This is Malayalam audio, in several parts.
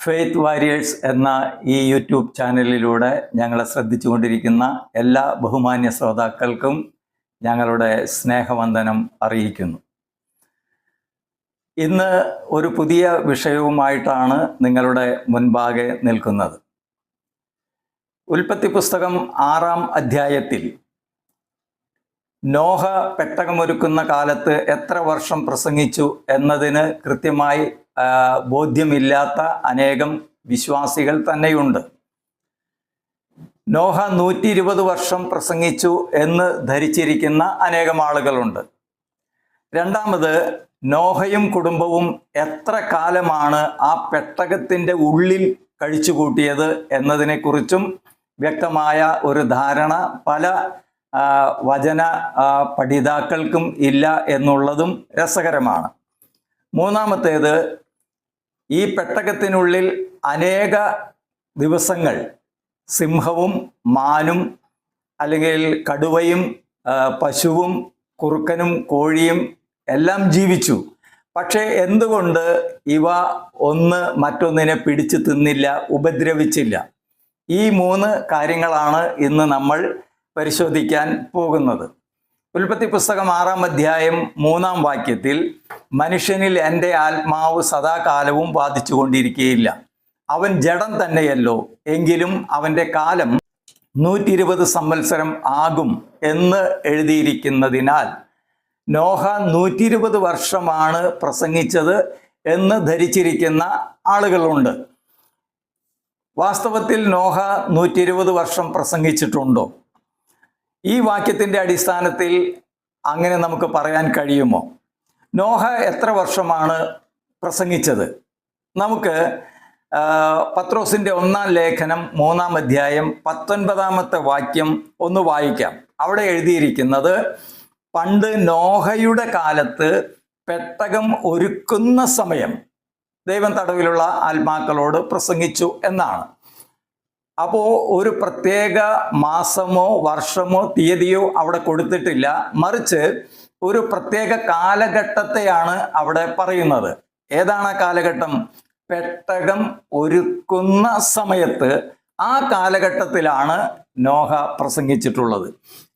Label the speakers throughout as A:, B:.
A: ഫെയ്ത്ത് വാരിയേഴ്സ് എന്ന ഈ യൂട്യൂബ് ചാനലിലൂടെ ഞങ്ങളെ ശ്രദ്ധിച്ചുകൊണ്ടിരിക്കുന്ന എല്ലാ ബഹുമാന്യ ശ്രോതാക്കൾക്കും ഞങ്ങളുടെ സ്നേഹവന്ദനം അറിയിക്കുന്നു. ഇന്ന് ഒരു പുതിയ വിഷയവുമായിട്ടാണ് നിങ്ങളുടെ മുൻപാകെ നിൽക്കുന്നത്. ഉൽപ്പത്തി പുസ്തകം ആറാം അധ്യായത്തിൽ നോഹ പെട്ടകമൊരുക്കുന്ന കാലത്ത് എത്ര വർഷം പ്രസംഗിച്ചു എന്നതിന് കൃത്യമായി ബോധ്യമില്ലാത്ത അനേകം വിശ്വാസികൾ തന്നെയുണ്ട്. നോഹ നൂറ്റി ഇരുപത് വർഷം പ്രസംഗിച്ചു എന്ന് ധരിച്ചിരിക്കുന്ന അനേകം ആളുകളുണ്ട്. രണ്ടാമത് നോഹയും കുടുംബവും എത്ര കാലമാണ് ആ പെട്ടകത്തിന്റെ ഉള്ളിൽ കഴിച്ചുകൂട്ടിയത് എന്നതിനെക്കുറിച്ചും വ്യക്തമായ ഒരു ധാരണ പല വചന പഠിതാക്കൾക്കും ഇല്ല എന്നുള്ളതും രസകരമാണ്. മൂന്നാമത്തേത് ഈ പെട്ടകത്തിനുള്ളിൽ അനേക ദിവസങ്ങൾ സിംഹവും മാനും അല്ലെങ്കിൽ കടുവയും പശുവും കുറുക്കനും കോഴിയും എല്ലാം ജീവിച്ചു. പക്ഷേ എന്തുകൊണ്ട് ഇവ ഒന്ന് മറ്റൊന്നിനെ പിടിച്ചു തിന്നില്ല ഉപദ്രവിച്ചില്ല? ഈ മൂന്ന് കാര്യങ്ങളാണ് ഇന്ന് നമ്മൾ പരിശോധിക്കാൻ പോകുന്നത്. ഉൽപ്പത്തി പുസ്തകം ആറാം അധ്യായം മൂന്നാം വാക്യത്തിൽ മനുഷ്യനിൽ എന്റെ ആത്മാവ് സദാകാലവും ബാധിച്ചുകൊണ്ടിരിക്കുകയില്ല അവൻ ജഡം തന്നെയല്ലോ എങ്കിലും അവന്റെ കാലം നൂറ്റി ഇരുപത് സംവത്സരം ആകും എന്ന് എഴുതിയിരിക്കുന്നതിനാൽ നോഹ നൂറ്റി ഇരുപത് വർഷമാണ് പ്രസംഗിച്ചത് എന്ന് ധരിച്ചിരിക്കുന്ന ആളുകളുണ്ട്. വാസ്തവത്തിൽ നോഹ നൂറ്റി ഇരുപത് വർഷം പ്രസംഗിച്ചിട്ടുണ്ടോ? ഈ വാക്യത്തിന്റെ അടിസ്ഥാനത്തിൽ അങ്ങനെ നമുക്ക് പറയാൻ കഴിയുമോ? നോഹ എത്ര വർഷമാണ് പ്രസംഗിച്ചത്? നമുക്ക് പത്രോസിന്റെ ഒന്നാം ലേഖനം മൂന്നാം അധ്യായം പത്തൊൻപതാമത്തെ വാക്യം ഒന്ന് വായിക്കാം. അവിടെ എഴുതിയിരിക്കുന്നത് പണ്ട് നോഹയുടെ കാലത്ത് പെട്ടകം ഒരുക്കുന്ന സമയം ദൈവം തടവിലുള്ള ആത്മാക്കളോട് പ്രസംഗിച്ചു എന്നാണ്. അപ്പോൾ ഒരു പ്രത്യേക മാസമോ വർഷമോ തീയതിയോ അവിടെ കൊടുത്തിട്ടില്ല. മറിച്ച് ഒരു പ്രത്യേക കാലഘട്ടത്തെയാണ് അവിടെ പറയുന്നത്. ഏതാണ് ആ കാലഘട്ടം? പെട്ടകം ഒരുക്കുന്ന സമയത്ത് ആ കാലഘട്ടത്തിലാണ് നോഹ പ്രസംഗിച്ചിട്ടുള്ളത്.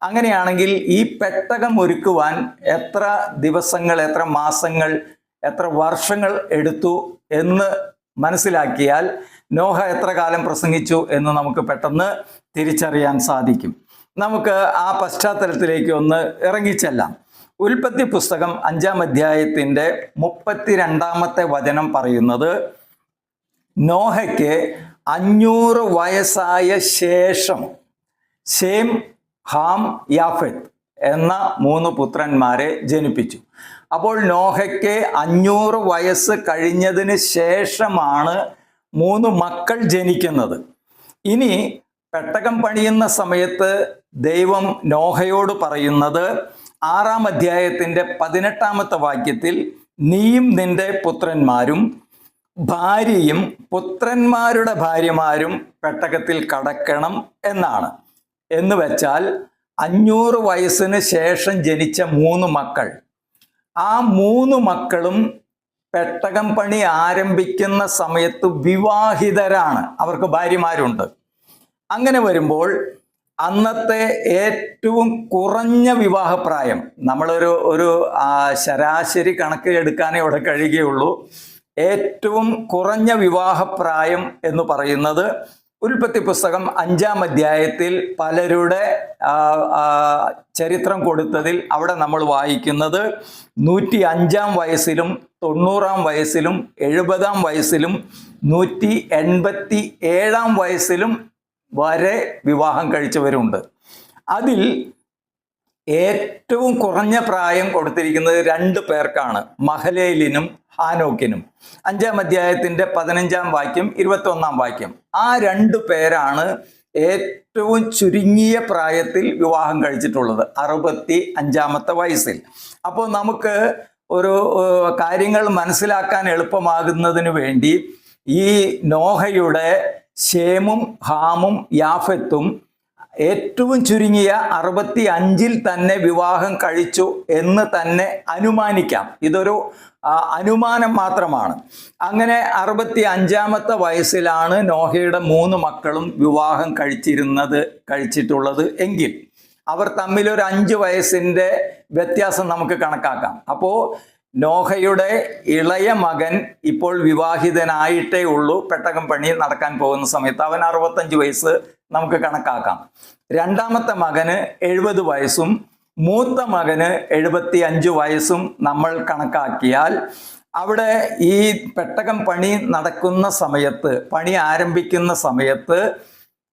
A: അങ്ങനെയാണെങ്കിൽ ഈ പെട്ടകം ഒരുക്കുവാൻ എത്ര ദിവസങ്ങൾ എത്ര മാസങ്ങൾ എത്ര വർഷങ്ങൾ എടുത്തു എന്ന് മനസ്സിലാക്കിയാൽ നോഹ എത്ര കാലം പ്രസംഗിച്ചു എന്ന് നമുക്ക് പെട്ടെന്ന് തിരിച്ചറിയാൻ സാധിക്കും. നമുക്ക് ആ പശ്ചാത്തലത്തിലേക്ക് ഒന്ന് ഇറങ്ങിച്ചെല്ലാം. ഉൽപ്പത്തി പുസ്തകം അഞ്ചാം അധ്യായത്തിന്റെ മുപ്പത്തിരണ്ടാമത്തെ വചനം പറയുന്നത് നോഹയ്ക്ക് അഞ്ഞൂറ് വയസ്സായ ശേഷം ഷേം ഹാം യാഫത്ത് എന്ന മൂന്ന് പുത്രന്മാരെ ജനിപ്പിച്ചു. അപ്പോൾ നോഹയ്ക്ക് അഞ്ഞൂറ് വയസ്സ് കഴിഞ്ഞതിന് ശേഷമാണ് മൂന്ന് മക്കൾ ജനിക്കുന്നത്. ഇനി പെട്ടകം പണിയുന്ന സമയത്ത് ദൈവം നോഹയോട് പറയുന്നത് ആറാം അധ്യായത്തിന്റെ പതിനെട്ടാമത്തെ വാക്യത്തിൽ നീയും നിന്റെ പുത്രന്മാരും ഭാര്യയും പുത്രന്മാരുടെ ഭാര്യമാരും പെട്ടകത്തിൽ കടക്കണം എന്നാണ്. എന്ന് വെച്ചാൽ അഞ്ഞൂറ് വയസ്സിന് ശേഷം ജനിച്ച മൂന്ന് മക്കൾ. ആ മൂന്ന് മക്കളും പെട്ടകം പണി ആരംഭിക്കുന്ന സമയത്ത് വിവാഹിതരാണ്. അവർക്ക് ഭാര്യമാരുണ്ട്. അങ്ങനെ വരുമ്പോൾ അന്നത്തെ ഏറ്റവും കുറഞ്ഞ വിവാഹപ്രായം നമ്മളൊരു ഒരു ശരാശരി കണക്ക് എടുക്കാനേ ഇവിടെ കഴിയുകയുള്ളൂ. ഏറ്റവും കുറഞ്ഞ വിവാഹപ്രായം എന്ന് പറയുന്നത് ഉൽപ്പത്തി പുസ്തകം അഞ്ചാം അധ്യായത്തിൽ പലരുടെ ചരിത്രം കൊടുത്തതിൽ അവിടെ നമ്മൾ വായിക്കുന്നത് നൂറ്റി അഞ്ചാം വയസ്സിലും തൊണ്ണൂറാം വയസ്സിലും എഴുപതാം വയസ്സിലും നൂറ്റി എൺപത്തി ഏഴാം വയസ്സിലും വരെ വിവാഹം കഴിച്ചവരുണ്ട് അതിൽ ഏറ്റവും കുറഞ്ഞ പ്രായം കൊടുത്തിരിക്കുന്നത് രണ്ട് പേർക്കാണ് മഹലേലിനും ഹാനോക്കിനും. അഞ്ചാം അധ്യായത്തിന്റെ പതിനഞ്ചാം വാക്യം ഇരുപത്തൊന്നാം വാക്യം. ആ രണ്ട് പേരാണ് ഏറ്റവും ചുരുങ്ങിയ പ്രായത്തിൽ വിവാഹം കഴിച്ചിട്ടുള്ളത് അറുപത്തി അഞ്ചാമത്തെ വയസ്സിൽ. അപ്പോൾ നമുക്ക് ഒരു കാര്യങ്ങൾ മനസ്സിലാക്കാൻ എളുപ്പമാകുന്നതിന് വേണ്ടി ഈ നോഹയുടെ ഷേമും ഹാമും യാഫത്തും ഏറ്റവും ചുരുങ്ങിയ അറുപത്തി അഞ്ചിൽ തന്നെ വിവാഹം കഴിച്ചു എന്ന് തന്നെ അനുമാനിക്കാം. ഇതൊരു അനുമാനം മാത്രമാണ്. അങ്ങനെ അറുപത്തി അഞ്ചാമത്തെ വയസ്സിലാണ് നോഹയുടെ മൂന്ന് മക്കളും വിവാഹം കഴിച്ചിരുന്നത് കഴിച്ചിട്ടുള്ളത് എങ്കിൽ. അവർ തമ്മിലൊരു അഞ്ച് വയസ്സിന്റെ വ്യത്യാസം നമുക്ക് കണക്കാക്കാം. അപ്പോൾ നോഹയുടെ ഇളയ മകൻ ഇപ്പോൾ വിവാഹിതനായിട്ടേ ഉള്ളൂ. പെട്ടകം പണി നടക്കാൻ പോകുന്ന സമയത്ത് അവൻ അറുപത്തഞ്ച് വയസ്സ്. നമുക്ക് കണക്കാക്കാം. രണ്ടാമത്തെ മകന് എഴുപത് വയസ്സും മൂത്ത മകന് എഴുപത്തി അഞ്ച് വയസ്സും നമ്മൾ കണക്കാക്കിയാൽ അവിടെ ഈ പെട്ടകം പണി നടക്കുന്ന സമയത്ത് പണി ആരംഭിക്കുന്ന സമയത്ത്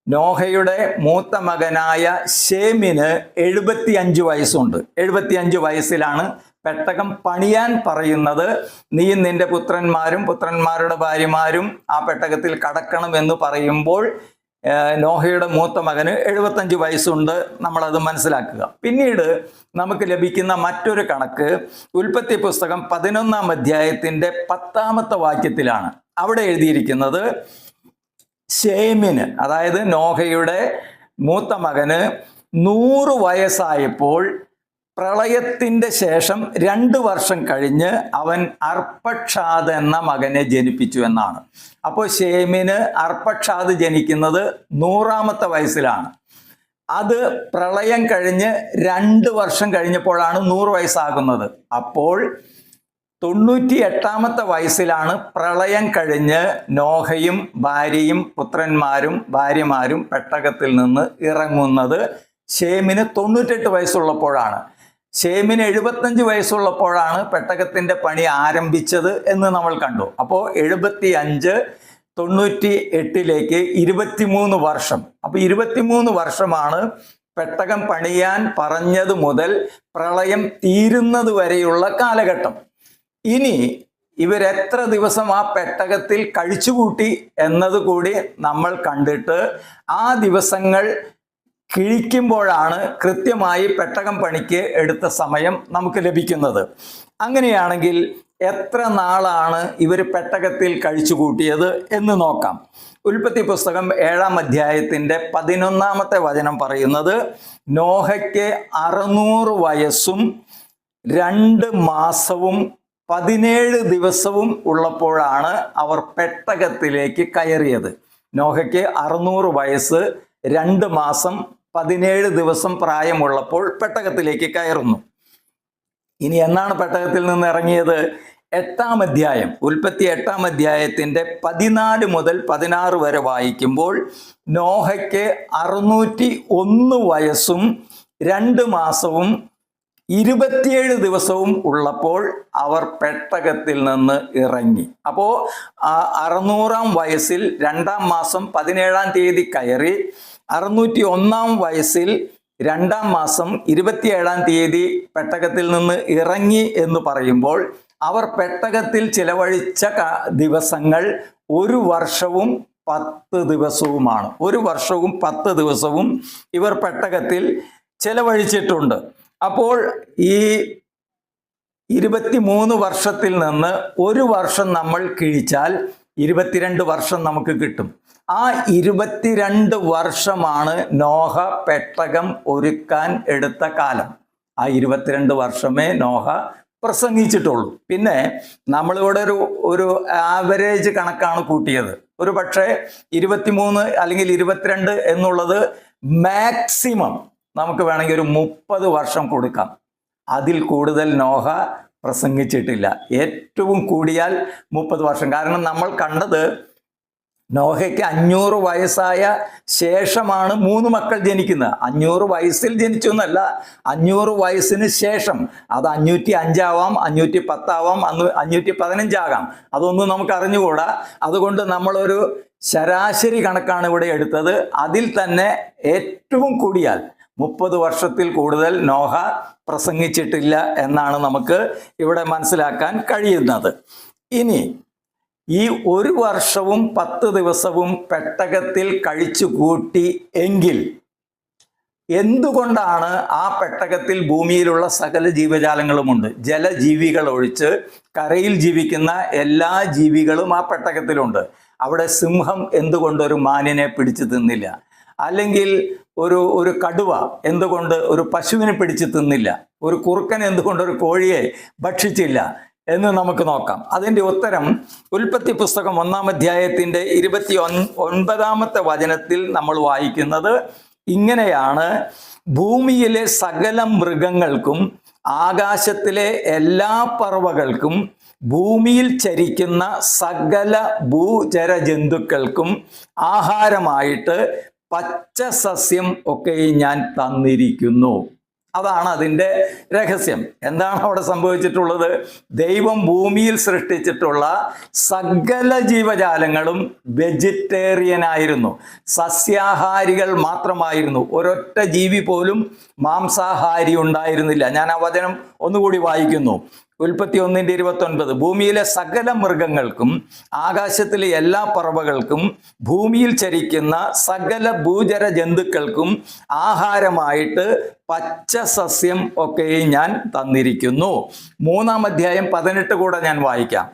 A: നോഹയുടെ മൂത്ത മകനായ ഷേമിന് എഴുപത്തി അഞ്ച് വയസ്സുണ്ട്. എഴുപത്തി അഞ്ച് വയസ്സിലാണ് പെട്ടകം പണിയാൻ പറയുന്നത് നീ നിന്റെ പുത്രന്മാരും പുത്രന്മാരുടെ ഭാര്യമാരും ആ പെട്ടകത്തിൽ കടക്കണം എന്ന് പറയുമ്പോൾ നോഹയുടെ മൂത്ത മകന് എഴുപത്തഞ്ച് വയസ്സുണ്ട്. നമ്മളത് മനസ്സിലാക്കുക. പിന്നീട് നമുക്ക് ലഭിക്കുന്ന മറ്റൊരു കണക്ക് ഉൽപ്പത്തി പുസ്തകം പതിനൊന്നാം അധ്യായത്തിന്റെ പത്താമത്തെ വാക്യത്തിലാണ്. അവിടെ എഴുതിയിരിക്കുന്നത് ഷേമിന് അതായത് നോഹയുടെ മൂത്ത മകന് നൂറ് വയസ്സായപ്പോൾ പ്രളയത്തിന്റെ ശേഷം രണ്ട് വർഷം കഴിഞ്ഞ് അവൻ അർപ്പക്ഷാദ് എന്ന മകനെ ജനിപ്പിച്ചു എന്നാണ്. അപ്പോൾ ഷേമിന് അർപ്പക്ഷാദ് ജനിക്കുന്നത് നൂറാമത്തെ വയസ്സിലാണ്. അത് പ്രളയം കഴിഞ്ഞ് രണ്ട് വർഷം കഴിഞ്ഞപ്പോഴാണ് നൂറ് വയസ്സാകുന്നത്. അപ്പോൾ തൊണ്ണൂറ്റി എട്ടാമത്തെ വയസ്സിലാണ് പ്രളയം കഴിഞ്ഞ് നോഹയും ഭാര്യയും പുത്രന്മാരും ഭാര്യമാരും പെട്ടകത്തിൽ നിന്ന് ഇറങ്ങുന്നത്. ഷേമിന് തൊണ്ണൂറ്റെട്ട് വയസ്സുള്ളപ്പോഴാണ്. ഷേമിന് എഴുപത്തഞ്ച് വയസ്സുള്ളപ്പോഴാണ് പെട്ടകത്തിന്റെ പണി ആരംഭിച്ചത് എന്ന് നമ്മൾ കണ്ടു. അപ്പോൾ എഴുപത്തി അഞ്ച് തൊണ്ണൂറ്റി എട്ടിലേക്ക് ഇരുപത്തിമൂന്ന് വർഷം. അപ്പോൾ ഇരുപത്തിമൂന്ന് വർഷമാണ് പെട്ടകം പണിയാൻ പറഞ്ഞത് മുതൽ പ്രളയം തീരുന്നത് വരെയുള്ള കാലഘട്ടം. ഇനി ഇവരെത്ര ദിവസം ആ പെട്ടകത്തിൽ കഴിച്ചുകൂട്ടി എന്നതുകൂടി നമ്മൾ കണ്ടിട്ട് ആ ദിവസങ്ങൾ കിഴിക്കുമ്പോഴാണ് കൃത്യമായി പെട്ടകം പണിക്ക് എടുത്ത സമയം നമുക്ക് ലഭിക്കുന്നത്. അങ്ങനെയാണെങ്കിൽ എത്ര നാളാണ് ഇവർ പെട്ടകത്തിൽ കഴിച്ചു കൂട്ടിയത് എന്ന് നോക്കാം. ഉൽപ്പത്തി പുസ്തകം ഏഴാം അധ്യായത്തിന്റെ പതിനൊന്നാമത്തെ വചനം പറയുന്നത് നോഹയ്ക്ക് അറുന്നൂറ് വയസ്സും രണ്ട് മാസവും പതിനേഴ് ദിവസവും ഉള്ളപ്പോഴാണ് അവർ പെട്ടകത്തിലേക്ക് കയറിയത്. നോഹയ്ക്ക് അറുന്നൂറ് വയസ്സ് രണ്ട് മാസം പതിനേഴ് ദിവസം പ്രായമുള്ളപ്പോൾ പെട്ടകത്തിലേക്ക് കയറുന്നു. ഇനി എന്നാണ് പെട്ടകത്തിൽ നിന്ന് ഇറങ്ങിയത്? എട്ടാം അധ്യായം ഉൽപ്പത്തി എട്ടാം അധ്യായത്തിന്റെ പതിനാല് മുതൽ പതിനാറ് വരെ വായിക്കുമ്പോൾ നോഹയ്ക്ക് അറുന്നൂറ്റി ഒന്ന് വയസ്സും രണ്ട് മാസവും ഇരുപത്തിയേഴ് ദിവസവും ഉള്ളപ്പോൾ അവർ പെട്ടകത്തിൽ നിന്ന് ഇറങ്ങി. അപ്പോൾ അറുന്നൂറാം വയസ്സിൽ രണ്ടാം മാസം പതിനേഴാം തീയതി കയറി അറുന്നൂറ്റി ഒന്നാം വയസ്സിൽ രണ്ടാം മാസം ഇരുപത്തിയേഴാം തീയതി പെട്ടകത്തിൽ നിന്ന് ഇറങ്ങി എന്ന് പറയുമ്പോൾ അവർ പെട്ടകത്തിൽ ചിലവഴിച്ച ദിവസങ്ങൾ ഒരു വർഷവും പത്ത് ദിവസവുമാണ്. ഒരു വർഷവും പത്ത് ദിവസവും ഇവർ പെട്ടകത്തിൽ ചെലവഴിച്ചിട്ടുണ്ട്. അപ്പോൾ ഈ ഇരുപത്തിമൂന്ന് വർഷത്തിൽ നിന്ന് ഒരു വർഷം നമ്മൾ കിഴിച്ചാൽ ഇരുപത്തിരണ്ട് വർഷം നമുക്ക് കിട്ടും. ആ ഇരുപത്തിരണ്ട് വർഷമാണ് നോഹ പെട്ടകം ഒരുക്കാൻ എടുത്ത കാലം. ആ ഇരുപത്തിരണ്ട് വർഷമേ നോഹ പ്രസംഗിച്ചിട്ടുള്ളൂ. പിന്നെ നമ്മളിവിടെ ഒരു ഒരു ആവറേജ് കണക്കാണ് കൂട്ടിയത്. ഒരു പക്ഷേ ഇരുപത്തിമൂന്ന് അല്ലെങ്കിൽ ഇരുപത്തിരണ്ട് എന്നുള്ളത് മാക്സിമം നമുക്ക് വേണമെങ്കിൽ ഒരു മുപ്പത് വർഷം കൊടുക്കാം. അതിൽ കൂടുതൽ നോഹ പ്രസംഗിച്ചിട്ടില്ല. ഏറ്റവും കൂടിയാൽ മുപ്പത് വർഷം. കാരണം നമ്മൾ കണ്ടത് നോഹയ്ക്ക് അഞ്ഞൂറ് വയസ്സായ ശേഷമാണ് മൂന്ന് മക്കൾ ജനിക്കുന്നത്. അഞ്ഞൂറ് വയസ്സിൽ ജനിച്ചു എന്നല്ല അഞ്ഞൂറ് വയസ്സിന് ശേഷം. അത് അഞ്ഞൂറ്റി അഞ്ചാവാം അഞ്ഞൂറ്റി പത്താവാം അന്ന് അഞ്ഞൂറ്റി പതിനഞ്ചാകാം. അതൊന്നും നമുക്ക് അറിഞ്ഞുകൂടാ. അതുകൊണ്ട് നമ്മളൊരു ശരാശരി കണക്കാണ് ഇവിടെ എടുത്തത്. അതിൽ തന്നെ ഏറ്റവും കൂടിയാൽ മുപ്പത് വർഷത്തിൽ കൂടുതൽ നോഹ പ്രസംഗിച്ചിട്ടില്ല എന്നാണ് നമുക്ക് ഇവിടെ മനസ്സിലാക്കാൻ കഴിയുന്നത്. ഇനി ഈ ഒരു വർഷവും പത്ത് ദിവസവും പെട്ടകത്തിൽ കഴിച്ചു കൂട്ടി എങ്കിൽ എന്തുകൊണ്ടാണ് ആ പെട്ടകത്തിൽ ഭൂമിയിലുള്ള സകല ജീവജാലങ്ങളുമുണ്ട്? ജലജീവികൾ ഒഴിച്ച് കരയിൽ ജീവിക്കുന്ന എല്ലാ ജീവികളും ആ പെട്ടകത്തിലുണ്ട്. അവിടെ സിംഹം എന്തുകൊണ്ടൊരു മാനിനെ പിടിച്ചു തിന്നില്ല? അല്ലെങ്കിൽ ഒരു ഒരു കടുവ എന്തുകൊണ്ട് ഒരു പശുവിനെ പിടിച്ച് തിന്നില്ല ഒരു കുറുക്കൻ എന്തുകൊണ്ട് ഒരു കോഴിയെ ഭക്ഷിച്ചില്ല എന്ന് നമുക്ക് നോക്കാം. അതിന്റെ ഉത്തരം ഉൽപ്പത്തി പുസ്തകം ഒന്നാം അധ്യായത്തിന്റെ ഇരുപത്തി ഒൻ- ഒൻപതാമത്തെ വചനത്തിൽ നമ്മൾ വായിക്കുന്നത് ഇങ്ങനെയാണ്. ഭൂമിയിലെ സകല മൃഗങ്ങൾക്കും ആകാശത്തിലെ എല്ലാ പറവകൾക്കും ഭൂമിയിൽ ചരിക്കുന്ന സകല ഭൂചര ജന്തുക്കൾക്കും ആഹാരമായിട്ട് പച്ച സസ്യം ഒക്കെ ഞാൻ തന്നിരിക്കുന്നു. അതാണ് അതിന്റെ രഹസ്യം. എന്താണ് അവിടെ സംഭവിച്ചിട്ടുള്ളത്? ദൈവം ഭൂമിയിൽ സൃഷ്ടിച്ചിട്ടുള്ള സകല ജീവജാലങ്ങളും വെജിറ്റേറിയൻ ആയിരുന്നു. സസ്യാഹാരികൾ മാത്രമായിരുന്നു. ഒരൊറ്റ ജീവി പോലും മാംസാഹാരി ഉണ്ടായിരുന്നില്ല. ഞാൻ ആ വചനം ഒന്നുകൂടി വായിക്കുന്നു. ഉൽപ്പത്തി ഒന്നിന്റെ ഇരുപത്തി ഒൻപത് ഭൂമിയിലെ സകല മൃഗങ്ങൾക്കും ആകാശത്തിലെ എല്ലാ പറവകൾക്കും ഭൂമിയിൽ ചരിക്കുന്ന സകല ഭൂചര ജന്തുക്കൾക്കും ആഹാരമായിട്ട് പച്ച സസ്യം ഒക്കെയും ഞാൻ തന്നിരിക്കുന്നു. മൂന്നാം അധ്യായം പതിനെട്ട് കൂടെ ഞാൻ വായിക്കാം.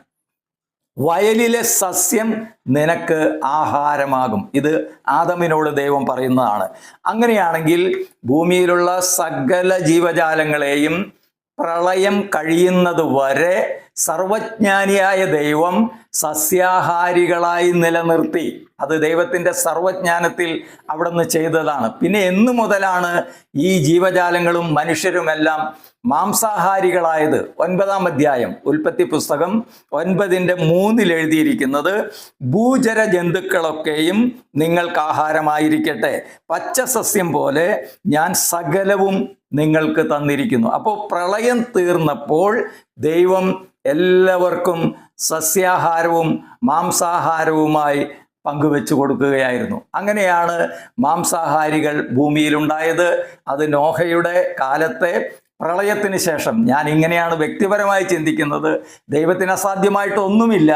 A: വയലിലെ സസ്യം നിനക്ക് ആഹാരമാകും. ഇത് ആദമിനോട് ദൈവം പറയുന്നതാണ്. അങ്ങനെയാണെങ്കിൽ ഭൂമിയിലുള്ള സകല ജീവജാലങ്ങളെയും പ്രളയം കഴിയുന്നത് വരെ സർവജ്ഞാനിയായ ദൈവം സസ്യാഹാരികളായി നിലനിർത്തി. അത് ദൈവത്തിന്റെ സർവജ്ഞാനത്തിൽ അവിടുന്ന് ചെയ്തതാണ്. പിന്നെ എന്നു മുതലാണ് ഈ ജീവജാലങ്ങളും മനുഷ്യരുമെല്ലാം മാംസാഹാരികളായത്. ഒൻപതാം അധ്യായം ഉൽപ്പത്തി പുസ്തകം ഒൻപതിന്റെ മൂന്നിൽ എഴുതിയിരിക്കുന്നത് ഭൂചര ജന്തുക്കളൊക്കെയും നിങ്ങൾക്ക് ആഹാരമായിരിക്കട്ടെ. പച്ച സസ്യം പോലെ ഞാൻ സകലവും നിങ്ങൾക്ക് തന്നിരിക്കുന്നു. അപ്പോൾ പ്രളയം തീർന്നപ്പോൾ ദൈവം എല്ലാവർക്കും സസ്യാഹാരവും മാംസാഹാരവുമായി പങ്കുവെച്ചു കൊടുക്കുകയായിരുന്നു. അങ്ങനെയാണ് മാംസാഹാരികൾ ഭൂമിയിലുണ്ടായത്. അത് നോഹയുടെ കാലത്തെ പ്രളയത്തിന് ശേഷം ഞാൻ ഇങ്ങനെയാണ് വ്യക്തിപരമായി ചിന്തിക്കുന്നത്. ദൈവത്തിന് അസാധ്യമായിട്ടൊന്നുമില്ല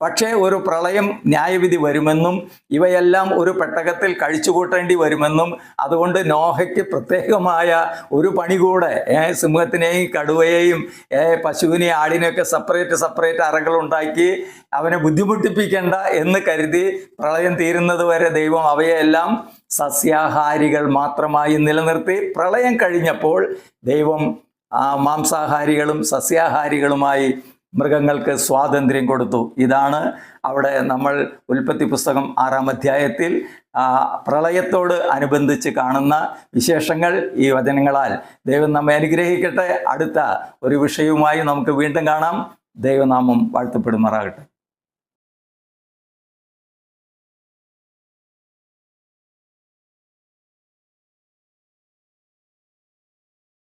A: പക്ഷേ ഒരു പ്രളയം ന്യായവിധി വരുമെന്നും ഇവയെല്ലാം ഒരു പെട്ടകത്തിൽ കഴിച്ചുകൂട്ടേണ്ടി വരുമെന്നും അതുകൊണ്ട് നോഹയ്ക്ക് പ്രത്യേകമായ ഒരു പണി കൂടെ സിംഹത്തിനെയും കടുവയെയും പശുവിനെയും ആടിനെയൊക്കെ സെപ്പറേറ്റ് സെപ്പറേറ്റ് അറകൾ ഉണ്ടാക്കി അവനെ ബുദ്ധിമുട്ടിപ്പിക്കേണ്ട എന്ന് കരുതി പ്രളയം തീരുന്നത് വരെ ദൈവം അവയെല്ലാം സസ്യാഹാരികൾ മാത്രമായി നിലനിർത്തി പ്രളയം കഴിഞ്ഞപ്പോൾ ദൈവം ആ മാംസാഹാരികളും സസ്യാഹാരികളുമായി മൃഗങ്ങൾക്ക് സ്വാതന്ത്ര്യം കൊടുത്തു. ഇതാണ് അവിടെ നമ്മൾ ഉൽപ്പത്തി പുസ്തകം ആറാം അധ്യായത്തിൽ പ്രളയത്തോട് അനുബന്ധിച്ച് കാണുന്ന വിശേഷങ്ങൾ ഈ വചനങ്ങളാൽ. ദൈവം നമ്മെ അനുഗ്രഹിക്കട്ടെ. അടുത്ത ഒരു വിഷയവുമായി നമുക്ക് വീണ്ടും കാണാം. ദൈവനാമം വാഴ്ത്തപ്പെടുമാറാകട്ടെ.